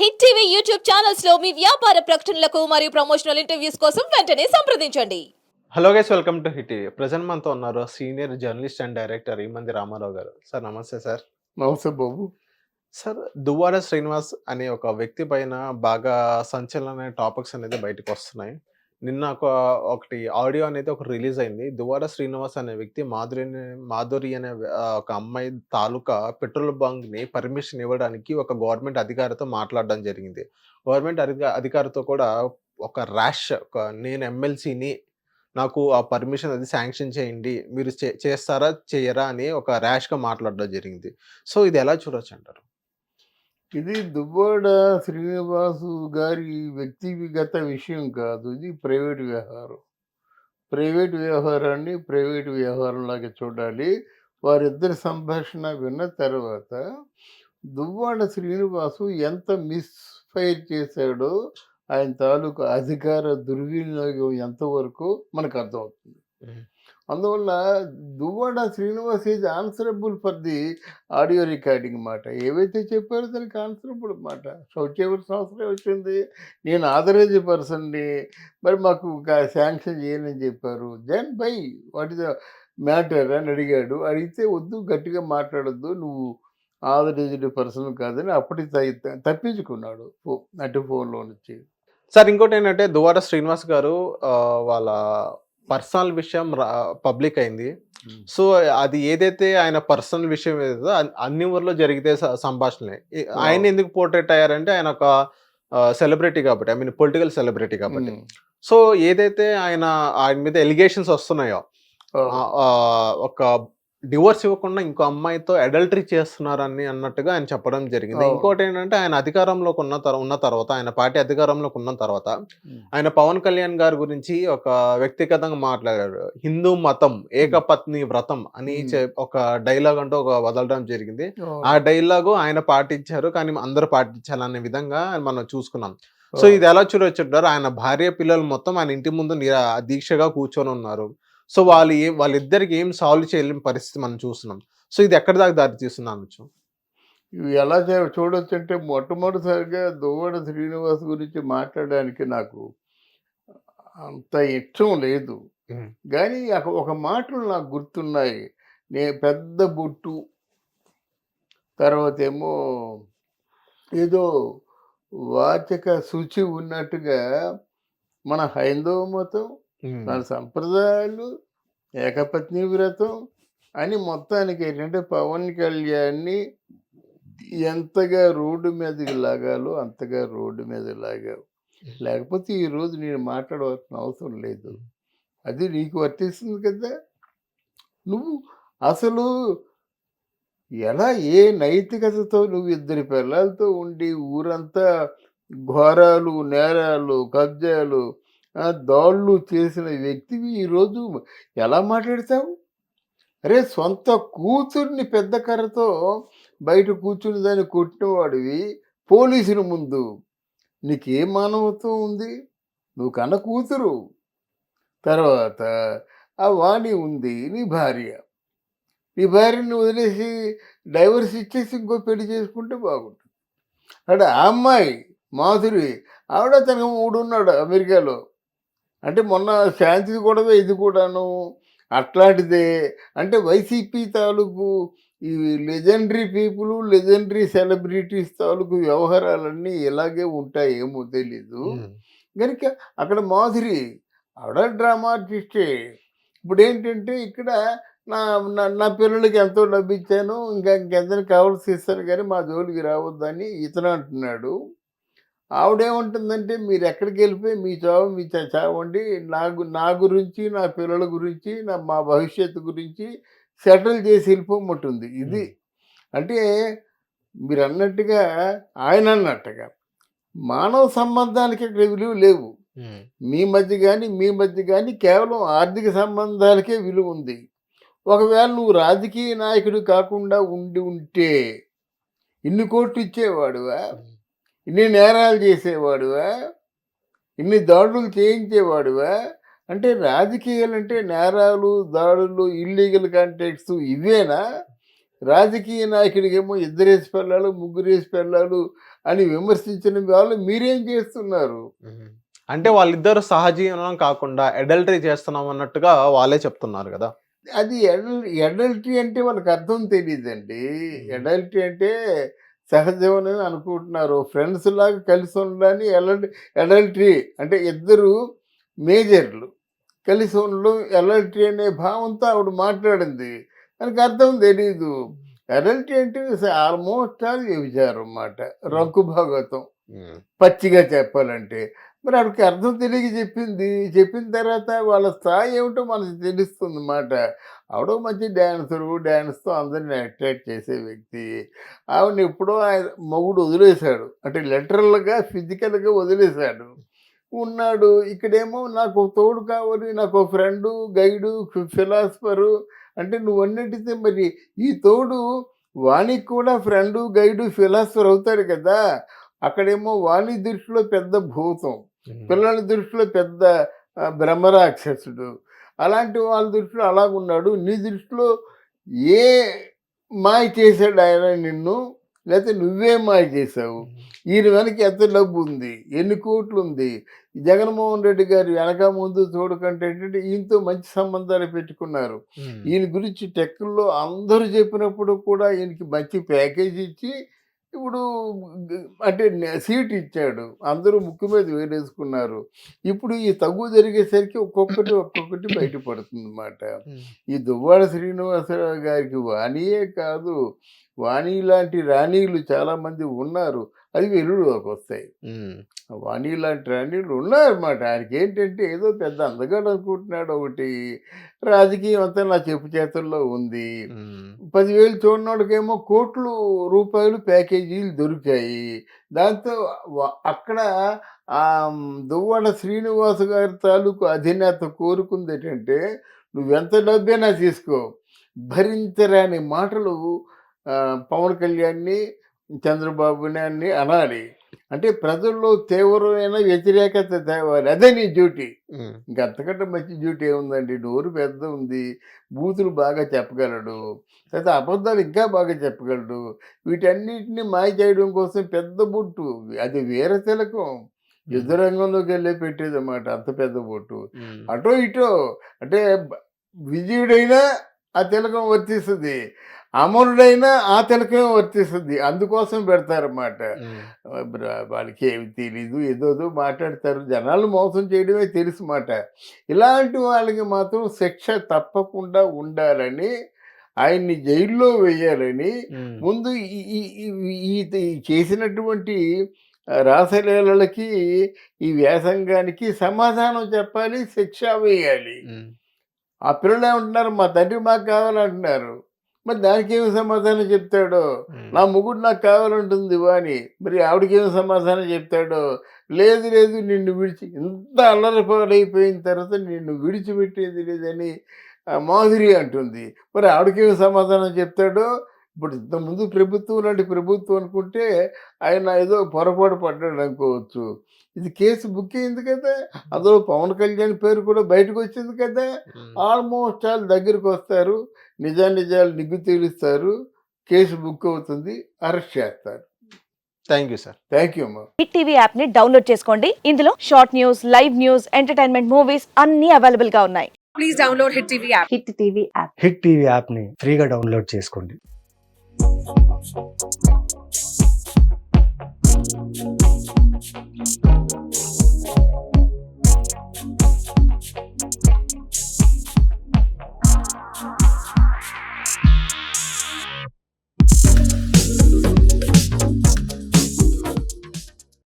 Hit TV YouTube ఛానల్స్లో మీ వ్యాపార ప్రకటనలకు మరియు ప్రమోషనల్ ఇంటర్వ్యూస్ కోసం వెంటనే సంప్రదించండి. Hello guys welcome to Hit present మనతో ఉన్నారు senior journalist and director Imandi Ramarao గారు. సార్ నమస్తే సార్ నమస్తే బాబు. సార్ దువ్వాడ శ్రీనివాస్ అనే ఒక వ్యక్తి పైన బాగా సంచలన టాపిక్స్ అనేది బయటకు వస్తున్నాయి. నిన్న ఒక ఒకటి ఆడియో అనేది ఒక రిలీజ్ అయింది. దువ్వాడ శ్రీనివాస్ అనే వ్యక్తి మాధురి మాధురి అనే ఒక అమ్మాయి తాలూకా పెట్రోల్ బంక్ని పర్మిషన్ ఇవ్వడానికి ఒక గవర్నమెంట్ అధికారితో మాట్లాడడం జరిగింది. గవర్నమెంట్ అధికారితో కూడా ఒక ర్యాష్ ఒక నేను ఎమ్మెల్సీని నాకు ఆ పర్మిషన్ అది శాంక్షన్ చేయండి మీరు చే- చేస్తారా చేయరా అని ఒక ర్యాష్గా మాట్లాడడం జరిగింది. సో ఇది ఎలా చూడొచ్చు అంటారు? ఇది దువ్వాడ శ్రీనివాసు గారి వ్యక్తిగత విషయం కాదు. ఇది ప్రైవేట్ వ్యవహారం. ప్రైవేట్ వ్యవహారాన్ని ప్రైవేట్ వ్యవహారంలాగా చూడాలి. వారిద్దరి సంభాషణ విన్న తర్వాత దువ్వాడ శ్రీనివాసు ఎంత మిస్ఫైర్ చేశాడో ఆయన తాలూకు అధికార దుర్వినియోగం ఎంతవరకు మనకు అర్థమవుతుంది. అందువల్ల Duvvada Srinivas is answerable for the audio recording మాట. ఏవైతే చెప్పారో దానికి ఆన్సరబుల్ మాట. సో చేయవలసిన అవసరం వచ్చింది. నేను ఆథరైజ్ పర్సన్ని మరి మాకు శాంక్షన్ చేయనని చెప్పారు. Then by what is the matter అని అడిగాడు. అడిగితే వద్దు గట్టిగా మాట్లాడొద్దు. నువ్వు ఆథరైజ్డ్ పర్సన్ కాదని అప్పటి తప్పించుకున్నాడు ఫో- అటు ఫోన్లో నుంచి. సార్ ఇంకోటి ఏంటంటే దువార శ్రీనివాస్ గారు వాళ్ళ పర్సనల్ విషయం పబ్లిక్ అయింది. సో అది ఏదైతే ఆయన పర్సనల్ విషయం ఏదో అన్- అన్ని ఊర్లో జరిగితే సంభాషణలే. ఆయన ఎందుకు పోర్ట్రేట్ అయ్యారంటే ఆయన ఒక సెలబ్రిటీ కాబట్టి ఐ మీన్ పొలిటికల్ సెలబ్రిటీ కాబట్టి. సో ఏదైతే ఆయన ఆయన మీద ఎలిగేషన్స్ వస్తున్నాయో ఒక డివోర్స్ ఇవ్వకుండా ఇంకో అమ్మాయితో అడల్టరీ చేస్తున్నారని అన్నట్టుగా ఆయన చెప్పడం జరిగింది. ఇంకోటి ఏంటంటే ఆయన అధికారంలోకి ఉన్న తర్వా- ఉన్న తర్వాత ఆయన పార్టీ అధికారంలోకి ఉన్న తర్వాత. ఆయన పవన్ కళ్యాణ్ గారి గురించి ఒక వ్యక్తిగతంగా మాట్లాడారు హిందూ మతం ఏకపత్ని వ్రతం అని ఒక డైలాగ్ అంటూ ఒక వదలడం జరిగింది. ఆ డైలాగు ఆయన పాటించారు కానీ అందరూ పాటించాలనే విధంగా మనం చూసుకున్నాం సో. ఇది ఎలా చూడొచ్చుంటారు ఆయన భార్య పిల్లలు మొత్తం ఆయన ఇంటి ముందు దీక్షగా కూర్చొని ఉన్నారు సో వాళ్ళు ఏం వాళ్ళిద్దరికి ఏం సాల్వ్ చేయలేని పరిస్థితి మనం చూస్తున్నాం. సో ఇది ఎక్కడి దాకా దారి తీస్తుంది అనొచ్చు ఇవి ఎలా చే- చూడొచ్చు అంటే మొట్టమొదటిసారిగా దువ్వాడ శ్రీనివాస్ గురించి మాట్లాడడానికి నాకు అంత ఇష్టం లేదు. కానీ ఒక- మాటలు నాకు గుర్తున్నాయి. నే పెద్ద బొట్టు తర్వాత ఏమో ఏదో వాచక శుచి ఉన్నట్టుగా మన హైందవ మతం మన సంప్రదాయాలు ఏకపత్ని వ్రతం అని మొత్తానికి ఏంటంటే పవన్ కళ్యాణ్ని ఎంతగా రోడ్డు మీదకి లాగాలో అంతగా రోడ్డు మీద లాగావు. లేకపోతే ఈరోజు నేను మాట్లాడవలసిన అవసరం లేదు. అది నీకు వర్తిస్తుంది కదా. నువ్వు అసలు ఎలా ఏ నైతికతతో నువ్వు ఇద్దరి పిల్లలతో ఉండి ఊరంతా ఘోరాలు నేరాలు కబ్జాలు దాళ్ళు చేసిన వ్యక్తివి ఈరోజు ఎలా మాట్లాడతావు? అరే సొంత కూతుర్ని పెద్ద కర్రతో బయట కూర్చుని దాన్ని కొట్టినవాడివి పోలీసుల ముందు. నీకేం మానవత్వం ఉంది? నువ్వు కన్న కూతురు. తర్వాత ఆ వాణి ఉంది నీ భార్య. నీ భార్యని వదిలేసి డైవర్స్ ఇచ్చేసి ఇంకో పెళ్ళి చేసుకుంటే బాగుంటుంది. అక్కడ ఆ అమ్మాయి మాధురి ఆవిడ తనకు మూడు ఉన్నాడు అమెరికాలో. అంటే మొన్న శాంతి గొడవ ఇది కూడాను అట్లాంటిదే. అంటే వైసీపీ తాలూకు ఈ లెజెండరీ పీపుల్ లెజెండరీ సెలబ్రిటీస్ తాలూకు వ్యవహారాలన్నీ ఇలాగే ఉంటాయేమో తెలీదు. కనుక అక్కడ మాధురి ఆవిడ డ్రామా ఆర్టిస్టే. ఇప్పుడు ఏంటంటే ఇక్కడ నా నా నా పిల్లలకి ఎంతో డబ్బు ఇచ్చాను ఇంకా ఇంకెంతని కావాల్సి ఇస్తాను కానీ మా జోలికి రావద్దని ఇతను అంటున్నాడు. ఆవిడేమంటుందంటే మీరు ఎక్కడికి వెళ్ళిపోయి మీ చావు మీ చావండి. నా గు- నా గురించి నా పిల్లల గురించి నా మా భవిష్యత్తు గురించి సెటిల్ చేసి వెళ్ళిపోమంటుంది ఇది అంటే మీరు అన్నట్టుగా ఆయన అన్నట్టుగా మానవ సంబంధానికి ఇక్కడ విలువ లేవు. మీ మధ్య కానీ మీ మధ్య కానీ కేవలం ఆర్థిక సంబంధాలకే విలువ ఉంది. ఒకవేళ నువ్వు రాజకీయ నాయకుడు కాకుండా ఉండి ఉంటే ఇన్ని కోట్లు ఇచ్చేవాడువా? ఇన్ని నేరాలు చేసేవాడువా? ఇన్ని దాడులు చేయించేవాడువా? అంటే రాజకీయాలు అంటే నేరాలు దాడులు ఇల్లీగల్ కాంటాక్ట్స్ ఇవేనా? రాజకీయ నాయకుడికేమో ఇద్దరేసి పిల్లలు ముగ్గురేసి పిల్లలు అని విమర్శించిన వాళ్ళు మీరేం చేస్తున్నారు? అంటే వాళ్ళిద్దరు సహజీవనం కాకుండా అడల్టరీ చేస్తున్నాం అన్నట్టుగా వాళ్ళే చెప్తున్నారు కదా. అది ఎడల్ ఎడల్టీ అంటే వాళ్ళకి అర్థం తెలియదండి ఎడల్టీ అంటే సహజీవనం అనుకుంటున్నారు. ఫ్రెండ్స్ లాగా కలిసి ఉండడాన్ని ఎడల్ ఎడల్టరీ అంటే ఇద్దరు మేజర్లు కలిసి ఉండడం ఎడల్టరీ అనే భావంతో ఆవిడ మాట్లాడింది. దానికి అర్థం తెలీదు. ఎడల్టీ అంటే ఆల్మోస్ట్ ఆల్ వ్యభిచారం అన్నమాట. రంకు భాగవతం పచ్చిగా చెప్పాలంటే మరి ఆవిడకి అర్థం తెలియక చెప్పింది. చెప్పిన తర్వాత వాళ్ళ స్థాయి ఏమిటో మనకు తెలుస్తుంది అన్నమాట. ఆవిడ మంచి డ్యాన్సరు డ్యాన్స్తో అందరిని అట్రాక్ట్ చేసే వ్యక్తి. ఆవిడని ఎప్పుడో ఆయన మొగుడు వదిలేశాడు. అంటే లెటరల్గా ఫిజికల్గా వదిలేశాడు. ఉన్నాడు. ఇక్కడేమో నాకు తోడు కావాలి నాకు ఫ్రెండు గైడు ఫిలాసఫరు అంటే నువ్వు అన్నిటితే మరి ఈ తోడు వానికి కూడా ఫ్రెండు గైడు ఫిలాసఫర్ అవుతాడు కదా. అక్కడేమో వాణి దృష్టిలో పెద్ద భూతం. పిల్లల దృష్టిలో పెద్ద బ్రహ్మరాక్షసుడు. అలాంటి వాళ్ళ దృష్టిలో అలాగున్నాడు. నీ దృష్టిలో ఏ మాయ చేశాడు ఆయన నిన్ను? లేకపోతే నువ్వే మాయ చేశావు? ఈయన వెనక ఎంత డబ్బు ఉంది? ఎన్ని కోట్లు ఉంది? జగన్మోహన్ రెడ్డి గారు వెనక ముందు చూడకంటే ఏంటంటే ఈయనతో మంచి సంబంధాలు పెట్టుకున్నారు. ఈయన గురించి టెక్కుల్లో అందరూ చెప్పినప్పుడు కూడా ఈయనకి మంచి ప్యాకేజ్ ఇచ్చి ఇప్పుడు అంటే సీట్ ఇచ్చాడు. అందరూ ముక్కు మీద వేరేసుకున్నారు. ఇప్పుడు ఈ తగ్గు జరిగేసరికి ఒక్కొక్కటి ఒక్కొక్కటి బయటపడుతుంది అన్నమాట ఈ దువ్వాడ శ్రీనివాసరావు గారికి వాణియే కాదు. వాణి లాంటి రాణీలు చాలామంది ఉన్నారు. అది వెలుగులోకి వస్తాయి వాణి లాంటి రాణీలు ఉన్నారన్నమాట ఆయనకి ఏంటంటే ఏదో పెద్ద అందగాడు అనుకుంటున్నాడు ఒకటి. రాజకీయం అంతా నా చెప్పు చేతుల్లో ఉంది. పదివేలు చూడనోడికేమో కోట్లు రూపాయలు ప్యాకేజీలు దొరికాయి. దాంతో అక్కడ ఆ దువ్వాడ శ్రీనివాస్ గారి తాలూకు అధినేత కోరుకుంది ఏంటంటే నువ్వెంత డబ్బైనా తీసుకో. భరించరాని మాటలు పవన్ కళ్యాణ్ని చంద్రబాబుని అన్ని అనాలి. అంటే ప్రజల్లో తీవ్రమైన వ్యతిరేకత తేవాలి. అదే నీ డ్యూటీ. ఇంకా అంతకంటే మంచి డ్యూటీ ఏముందండి? నోరు పెద్ద ఉంది. బూతులు బాగా చెప్పగలడు. తర్వాత అబద్ధాలు ఇంకా బాగా చెప్పగలడు. వీటన్నిటిని మాయ చేయడం కోసం పెద్ద బొట్టు. అది వేరే తిలకం. యుద్ధ రంగంలోకి వెళ్ళే పెట్టేది అన్నమాట. అంత పెద్ద బొట్టు. అటో ఇటో. అంటే విజయుడైనా ఆ తిలకం వర్తిస్తుంది. అమరుడైనా ఆ తిలకం వర్తిస్తుంది. అందుకోసం పెడతారన్నమాట. వాళ్ళకి ఏమి తెలీదు ఏదోదో మాట్లాడతారు. జనాలు మోసం చేయడమే తెలుసు మాట ఇలాంటి వాళ్ళకి మాత్రం శిక్ష తప్పకుండా ఉండాలని ఆయన్ని జైల్లో వేయాలని ముందు ఈ- చేసినటువంటి రాసలీలలకి ఈ వ్యాసంగానికి సమాధానం చెప్పాలి శిక్ష వేయాలి. ఆ పిల్లలు ఏమంటున్నారు? మా తండ్రి మాకు కావాలంటున్నారు. మరి దానికి ఏమి సమాధానం చెప్తాడో? నా మొగుడు నాకు కావాలంటుంది వాణి. మరి ఆవిడకి ఏమి సమాధానం చెప్తాడో? లేదు లేదు నిన్ను విడిచి ఇంత అల్లరిపాలైపోయిన తర్వాత నిన్ను విడిచిపెట్టేది లేదని మాధురి అంటుంది. మరి ఆవిడకేమి సమాధానం చెప్తాడో? ఇప్పుడు ఇంతకుముందు ప్రభుత్వం లాంటి ప్రభుత్వం అనుకుంటే ఆయన ఏదో పొరపాటు పడ్డాడు అనుకోవచ్చు. ఇది కేసు బుక్ అయింది కదా. అందులో పవన్ కళ్యాణ్ పేరు కూడా బయటకు వచ్చింది కదా. ఆల్మోస్ట్ ఆల్ దగ్గరికి వస్తారు. నిజానిజాలు నిగ్గు తేలుస్తారు కేసు బుక్ అవుతుంది. అరెస్ట్ చేస్తారు. Thank you sir. Thank you అమ్మా. హిట్ టీవీ యాప్ని డౌన్లోడ్ చేసుకోండి. ఇందులో short news live news entertainment movies అన్ని అవైలబుల్గా ఉన్నాయి. Please download Hit TV app. Hit TV app Hit TV యాప్ని ఫ్రీగా డౌన్లోడ్ చేసుకోండి. Jones.